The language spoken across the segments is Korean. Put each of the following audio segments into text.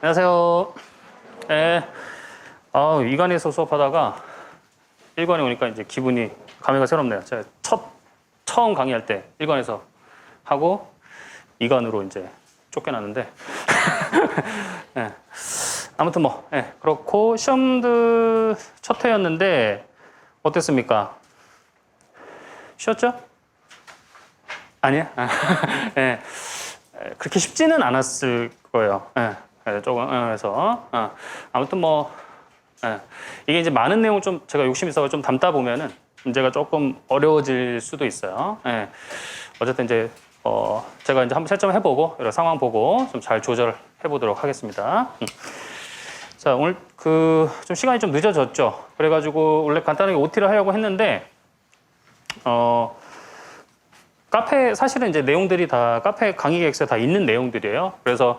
안녕하세요. 예. 아, 이관에서 수업하다가 일관에 오니까 이제 기분이 감회가 새롭네요. 제가 첫 처음 강의할 때 일관에서 하고 이관으로 이제 쫓겨났는데 예. 아무튼 뭐 예, 그렇고 시험도 첫 회였는데 어땠습니까? 쉬었죠? 아니야? 예. 에, 그렇게 쉽지는 않았을 거예요. 예. 예, 조금 어, 그래서 어. 아무튼 뭐 예. 이게 이제 많은 내용 좀 제가 욕심 있어서 좀 담다 보면은 문제가 조금 어려워질 수도 있어요. 예. 어쨌든 이제 어 제가 이제 한번 채점 해보고 여러 상황 보고 좀 잘 조절해 보도록 하겠습니다. 음. 자 오늘 그 좀 시간이 좀 늦어졌죠. 그래가지고 원래 간단하게 OT를 하려고 했는데 어. 카페 사실은 이제 내용들이 다 카페 강의 계획서에 다 있는 내용들이에요. 그래서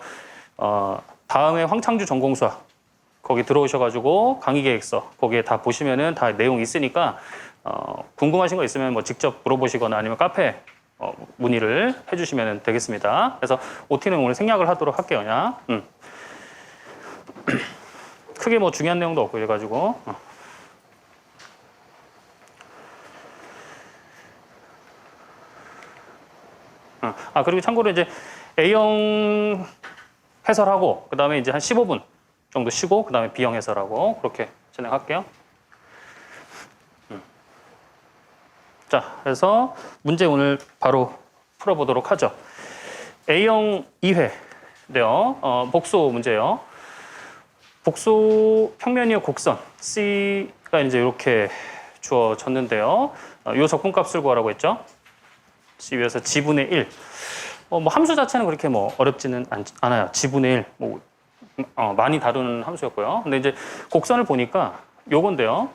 어, 다음에 황창주 전공수학 거기 들어오셔가지고 강의 계획서 거기에 다 보시면은 다 내용 있으니까 어, 궁금하신 거 있으면 뭐 직접 물어보시거나 아니면 카페 어, 문의를 해주시면 되겠습니다. 그래서 OT는 오늘 생략을 하도록 할게요. 그냥 음. 크게 뭐 중요한 내용도 없고 이래가지고 어. 어. 아 그리고 참고로 이제 A형 해설하고 그 다음에 이제 한 15분 정도 쉬고 그 다음에 B형 해설하고 그렇게 진행할게요. 음. 자, 그래서 문제 오늘 바로 풀어보도록 하죠. A형 2회인데요. 어, 복소 문제요. 복소 평면이요 곡선 C가 이제 이렇게 주어졌는데요. 어, 이 적분값을 구하라고 했죠. C 위에서 지분의 1. 어, 뭐 함수 자체는 그렇게 뭐 어렵지는 않, 않아요. 지분의 1. 뭐 어, 많이 다루는 함수였고요. 근데 이제 곡선을 보니까 요건데요.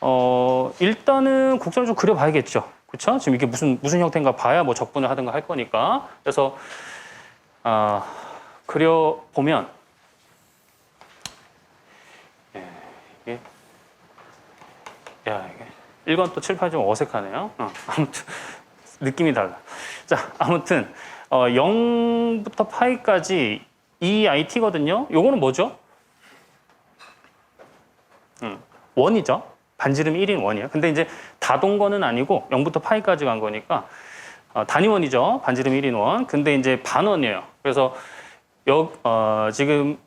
어, 일단은 곡선을 좀 그려봐야겠죠. 그렇죠? 지금 이게 무슨 무슨 형태인가 봐야 뭐 적분을 하든가 할 거니까. 그래서 아, 그려 보면 예, 이게 야 이게 1권 또 7, 8좀 어색하네요. 어, 아무튼 느낌이 달라. 자, 아무튼 어, 0부터 파이까지 이 it거든요. 요거는 뭐죠? 음, 원이죠. 반지름 1인 원이에요. 근데 이제 다동거는 아니고 0부터 파이까지 간 거니까 어, 단위원이죠. 반지름 1인 원. 근데 이제 반원이에요. 그래서 여, 어, 지금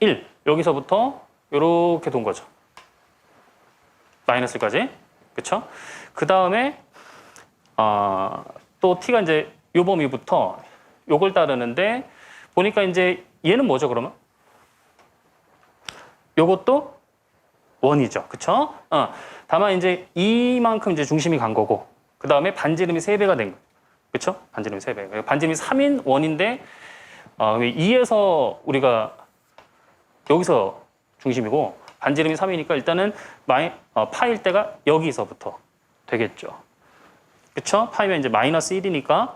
1 여기서부터 이렇게 돈 거죠. 마이너스까지. 그렇죠? 그 다음에 어, 또 t가 이제 요 범위부터 요걸 따르는데 보니까 이제 얘는 뭐죠 그러면? 요것도 원이죠. 그쵸? 어, 다만 이제 이만큼 이제 중심이 간 거고 그 다음에 반지름이 세배가된 거예요. 그쵸? 반지름이 세배 반지름이 3인 원인데 어, 2에서 우리가 여기서 중심이고 반지름이 3이니까 일단은 마이, 어, 파일 때가 여기서부터 되겠죠. 그쵸? 파이면 이제 마이너스 1이니까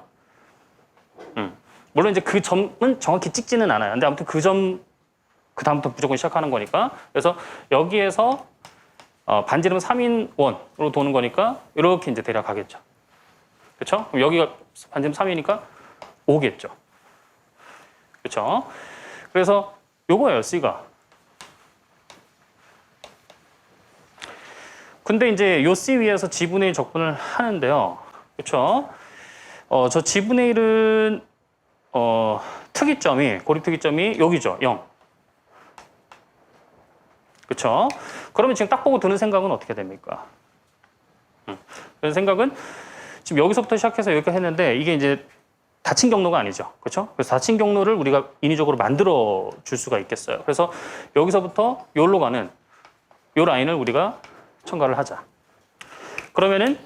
음. 물론 이제 그 점은 정확히 찍지는 않아요. 근데 아무튼 그 점, 그 다음부터 무조건 시작하는 거니까. 그래서 여기에서 어, 반지름 3인 원으로 도는 거니까 이렇게 이제 대략 가겠죠. 그렇죠? 그럼 여기가 반지름 3이니까 5겠죠. 그렇죠? 그래서 요거예요, C가. 근데 이제 요 C 위에서 지분의 1 적분을 하는데요. 그렇죠? 어, 저 지분의 1은 어, 특이점이 고립 특이점이 여기죠. 0. 그렇죠? 그러면 지금 딱 보고 드는 생각은 어떻게 됩니까? 음. 그런 생각은 지금 여기서부터 시작해서 여기까지 했는데 이게 이제 닫힌 경로가 아니죠. 그렇죠? 그래서 닫힌 경로를 우리가 인위적으로 만들어 줄 수가 있겠어요. 그래서 여기서부터 여기로 가는 요 라인을 우리가 첨가를 하자. 그러면은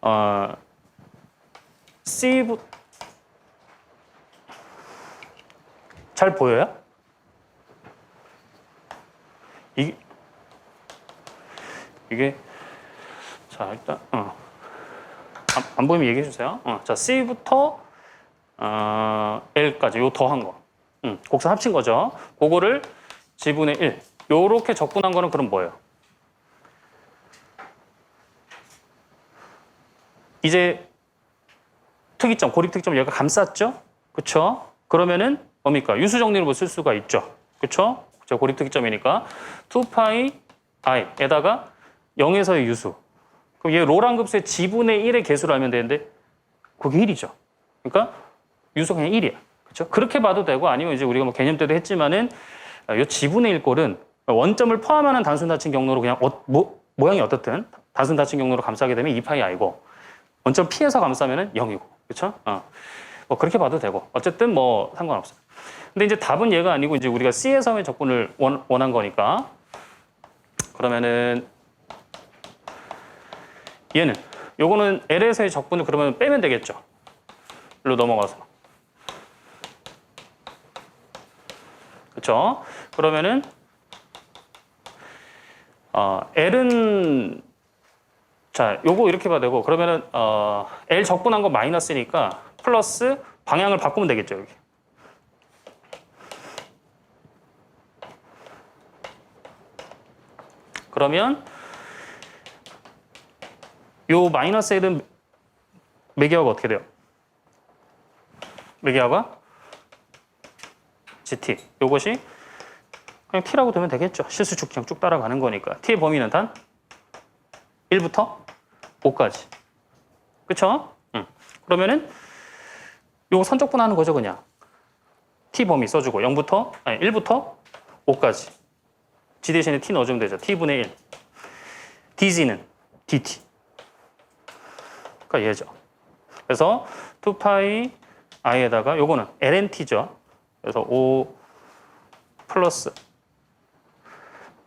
어 C 부... 잘 보여요? 이게 이게 자 일단 어. 안, 안 보이면 얘기해 주세요. 어, 자 C부터 어, L까지 요 더한 거, 음, 곡선 합친 거죠. 그거를 지분의 1 요렇게 적분한 거는 그럼 뭐예요? 이제 특이점, 고립 특이점 얘가 감쌌죠? 그쵸? 그러면은 뭡니까? 유수 정리를 뭐쓸 수가 있죠. 그렇죠? 저 고립특점이니까 2파이 i에다가 0에서의 유수. 그럼 얘 로랑 급수의 지분의 1의 개수를 알면 되는데 그게 1이죠. 그러니까 유수가 그냥 1이야. 그렇죠? 그렇게 봐도 되고 아니면 이제 우리가 뭐 개념 때도 했지만은 이 지분의 1 꼴은 원점을 포함하는 단순 닫힌 경로로 그냥 어, 뭐, 모양이 어떻든 단순 닫힌 경로로 감싸게 되면 2파이 i고 원점 피해서 감싸면은 0이고. 그렇죠? 어. 뭐 그렇게 봐도 되고 어쨌든 뭐 상관없어요. 근데 이제 답은 얘가 아니고 이제 우리가 C에서의 적분을 원, 원한 거니까 그러면은 얘는 요거는 L에서의 적분을 그러면 빼면 되겠죠. 일로 넘어가서 그렇죠? 그러면은 어, L은 자 요거 이렇게 봐도 되고 그러면은 어, L 적분한 거 마이너스니까 플러스 방향을 바꾸면 되겠죠 여기. 그러면 요 마이너스 1은 매개하고 어떻게 돼요? 매개하가 GT. 요것이 그냥 T라고 두면 되겠죠. 실수축 그냥 쭉 따라가는 거니까. T의 범위는 단 1부터 5까지. 그쵸? 응. 그러면은 요거 선적분하는 거죠, 그냥. T 범위 써주고 0부터 아니 1부터 5까지. G 대신에 T 넣어주면 되죠. T분의 1. DG는 DT. 그러니까 얘죠. 그래서 2파이 i에다가 요거는 lnt죠. 그래서 5 플러스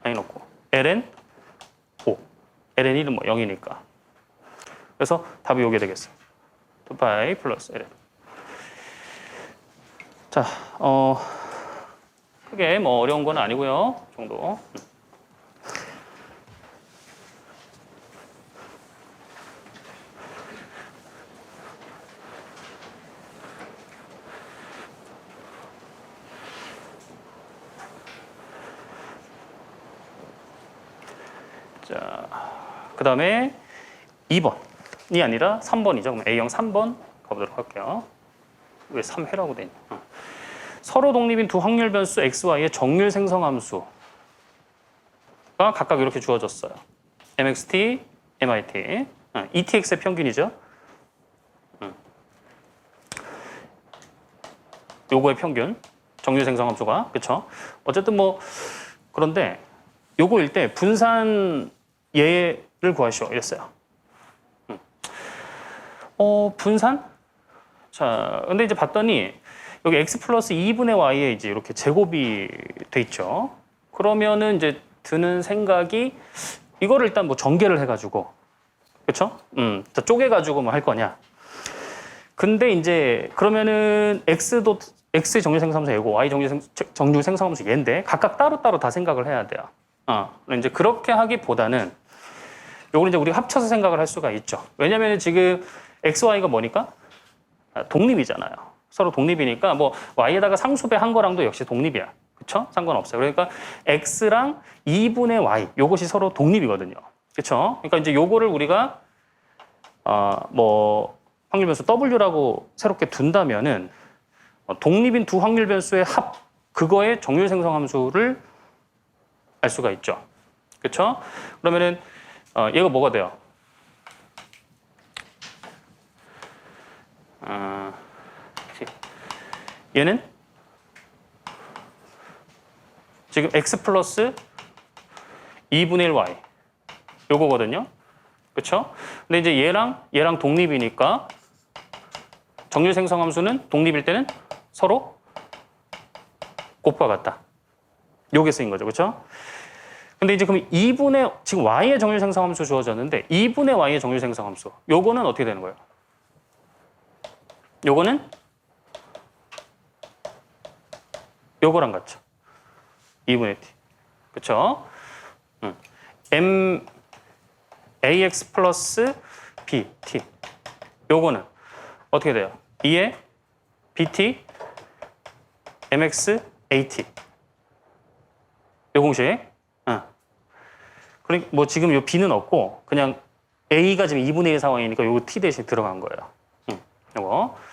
i 넣고 ln 5. ln 1은 뭐 0이니까. 그래서 답이 요게 되겠어요. 2파이 플러스 ln. 자, 어 크게 뭐 어려운 건 아니고요. 이 정도. 자, 그 다음에 2번 이 아니라 3번이죠. 그럼 A형 3번 가보도록 할게요. 왜 3회라고 되냐. 어. 서로 독립인 두 확률 변수 xy의 정률 생성함수가 각각 이렇게 주어졌어요. mxt, mit, 어, etx의 평균이죠. 음. 요거의 평균, 정률 생성함수가 그렇죠. 어쨌든 뭐 그런데 요거일 때 분산 예를 구하시오 이랬어요. 음. 어 분산? 자, 근데 이제 봤더니 여기 x 플러스 2분의 y에 이제 이렇게 제곱이 돼 있죠. 그러면은 이제 드는 생각이 이거를 일단 뭐 전개를 해가지고 그렇죠? 음, 자, 쪼개가지고 뭐 할 거냐? 근데 이제 그러면은 x도 x의 정률 생성함수 얘고 y 정률, 생, 정률 생성함수 얘인데 각각 따로 따로 다 생각을 해야 돼요. 어, 이제 그렇게 하기보다는 요걸 이제 우리가 합쳐서 생각을 할 수가 있죠. 왜냐면 지금 x, y가 뭐니까 아, 독립이잖아요. 서로 독립이니까 뭐 y에다가 상수배 한 거랑도 역시 독립이야. 그쵸? 상관없어요. 그러니까 x랑 2분의 y 요것이 서로 독립이거든요. 그쵸? 그러니까 이제 요거를 우리가 어 뭐 확률 변수 w라고 새롭게 둔다면은 어, 독립인 두 확률 변수의 합 그거의 정률 생성 함수를 알 수가 있죠. 그렇죠? 그러면은 어, 얘가 뭐가 돼요? 어, 얘는 지금 x 플러스 2분의 1 y 요거거든요. 그렇죠? 근데 이제 얘랑 얘랑 독립이니까 정률 생성 함수는 독립일 때는 서로 곱과 같다. 요게 쓰인 거죠. 그렇죠? 근데 이제 그럼 2분의 지금 y의 정률 생성 함수 주어졌는데 2분의 y의 정률 생성 함수 요거는 어떻게 되는 거예요? 요거는 요거랑 같죠. 2분의 t. 그렇죠? 음. m ax 플러스 b t. 요거는 어떻게 돼요? 2의 bt mx at. 요 공식. 어. 그러니까 뭐 지금 요 b는 없고 그냥 a가 지금 2분의 1 상황이니까 요 t 대신 들어간 거예요. 음, 요거.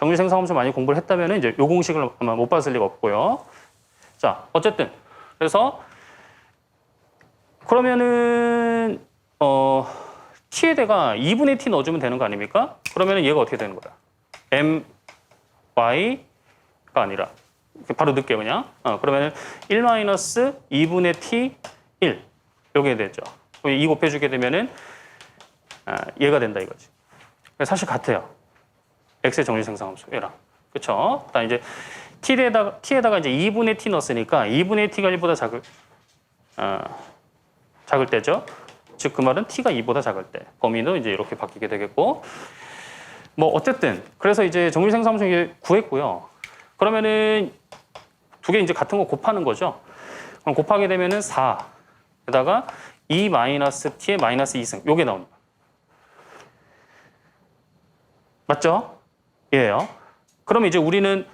정밀 생성함수 많이 공부를 했다면 이제 요 공식을 아마 못 봤을 리가 없고요. 자, 어쨌든 그래서 그러면은 어 t에다가 2분의 t 넣어주면 되는 거 아닙니까? 그러면은 얘가 어떻게 되는 거야? m y가 아니라 바로 넣을게요 그냥. 어, 그러면은 1 마이너스 2분의 t 1 요게 되죠. 2 곱해주게 되면은 아, 얘가 된다 이거지. 사실 같아요. X의 정리 생성함수 얘랑. 그렇죠? 그다음 이제 t에다가 t에다가 이제 2분의 t 넣었으니까 2분의 t가 1보다 작을 아, 작을 때죠. 즉 그 말은 t가 2보다 작을 때 범위도 이제 이렇게 바뀌게 되겠고 뭐 어쨌든 그래서 이제 정리 생성함수 이게 구했고요. 그러면은 두 개 이제 같은 거 곱하는 거죠. 그럼 곱하게 되면은 4에다가 2 마이너스 t의 마이너스 2승 요게 나옵니다. 맞죠? 예요. 그럼 이제 우리는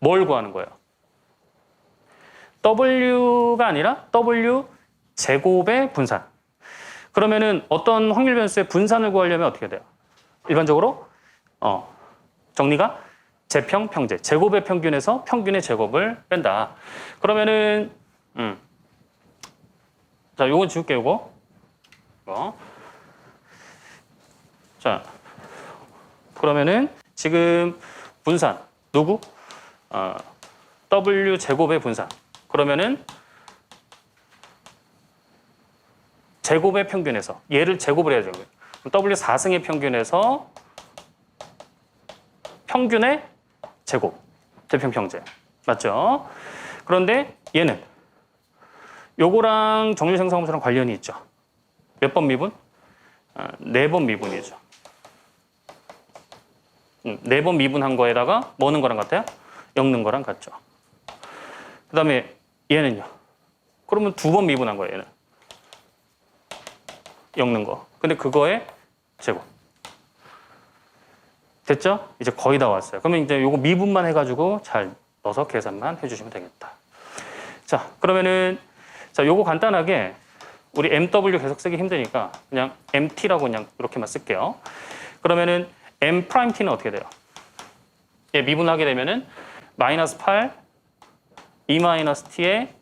뭘 구하는 거예요? W가 아니라 W 제곱의 분산. 그러면은 어떤 확률 변수의 분산을 구하려면 어떻게 돼요? 일반적으로 어, 정리가 제평 평제 제곱의 평균에서 평균의 제곱을 뺀다. 그러면은 음. 자, 요건 지울게요, 요거. 이거. 자. 그러면은 지금 분산 누구? 어, W 제곱의 분산. 그러면은 제곱의 평균에서 얘를 제곱을 해야죠. 그럼 W 4승의 평균에서 평균의 제곱 대평 평제 맞죠? 그런데 얘는 요거랑 정밀 생성함수랑 관련이 있죠. 몇 번 미분? 아, 네번 미분이죠. 네 번 미분한 거에다가 뭐 넣는 거랑 같아요? 엮는 거랑 같죠. 그 다음에 얘는요. 그러면 두 번 미분한 거예요, 얘는. 엮는 거. 근데 그거의 제곱. 됐죠? 이제 거의 다 왔어요. 그러면 이제 요거 미분만 해가지고 잘 넣어서 계산만 해주시면 되겠다. 자, 그러면은, 자, 요거 간단하게 우리 MW 계속 쓰기 힘드니까 그냥 MT라고 그냥 이렇게만 쓸게요. 그러면은 M 프라임 T는 어떻게 돼요? 예, 미분하게 되면은 마이너스 8, 2 마이너스 T에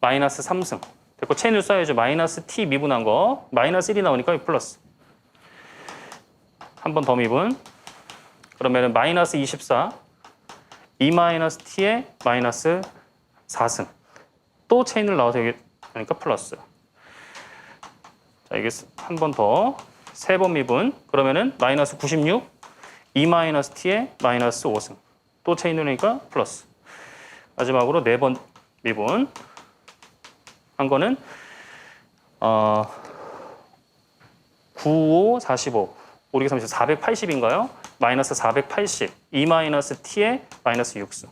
마이너스 3승. 됐고 체인을 써야죠. 마이너스 T 미분한 거 마이너스 1이 나오니까 플러스. 한 번 더 미분. 그러면은 마이너스 24, 2 마이너스 T에 마이너스 4승. 또 체인을 넣어서 여기 하니까 플러스. 자, 이게 한 번 더. 세 번 미분. 그러면은 마이너스 96, 2 마이너스 t에 마이너스 5승. 또 체인을 하니까 플러스. 마지막으로 네번 미분. 한 거는 어 95, 45. 우리가 30, 480인가요? 마이너스 480. 2 마이너스 t에 마이너스 6승.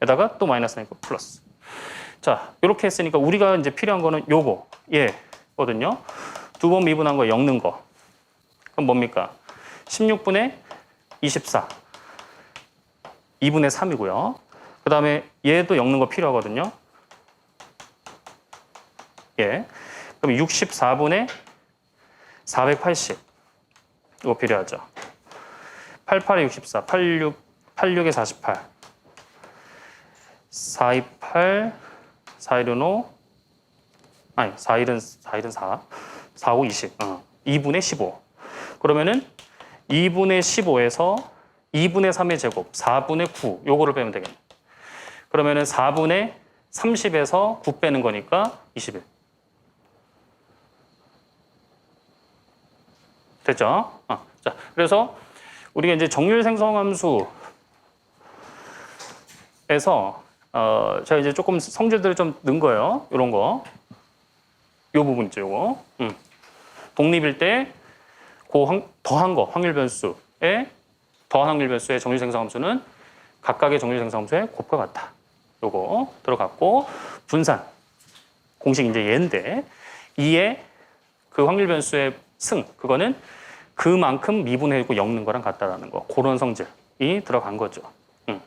에다가 또 마이너스 하니까 플러스. 자, 이렇게 했으니까 우리가 이제 필요한 거는 요거. 얘거든요. 두 번 미분한 거 엮는 거. 그럼 뭡니까? 16분의 24. 2분의 3이고요. 그 다음에 얘도 엮는 거 필요하거든요. 예. 그럼 64분의 480. 이거 필요하죠. 88에 64, 86, 86에 48. 428, 415, 5, 아니 4일은 4일은 4, 4, 5, 20. 어. 2분의 15. 그러면은 2분의 15에서 2분의 3의 제곱, 4분의 9. 요거를 빼면 되겠네. 그러면은 4분의 30에서 9 빼는 거니까 21. 됐죠? 어. 자, 그래서 우리가 이제 정률 생성함수에서 어, 제가 이제 조금 성질들을 좀 넣은 거예요. 이런 거. 요 부분 있죠, 요거. 음. 독립일 때 그 더한 거 확률 변수의 더한 확률 변수의 정률 생성함수는 각각의 정률 생성함수의 곱과 같다. 요거 들어갔고 분산 공식 이제 얘인데 이에 그 확률 변수의 승 그거는 그만큼 미분해고 엮는 거랑 같다라는 거 그런 성질이 들어간 거죠. 음.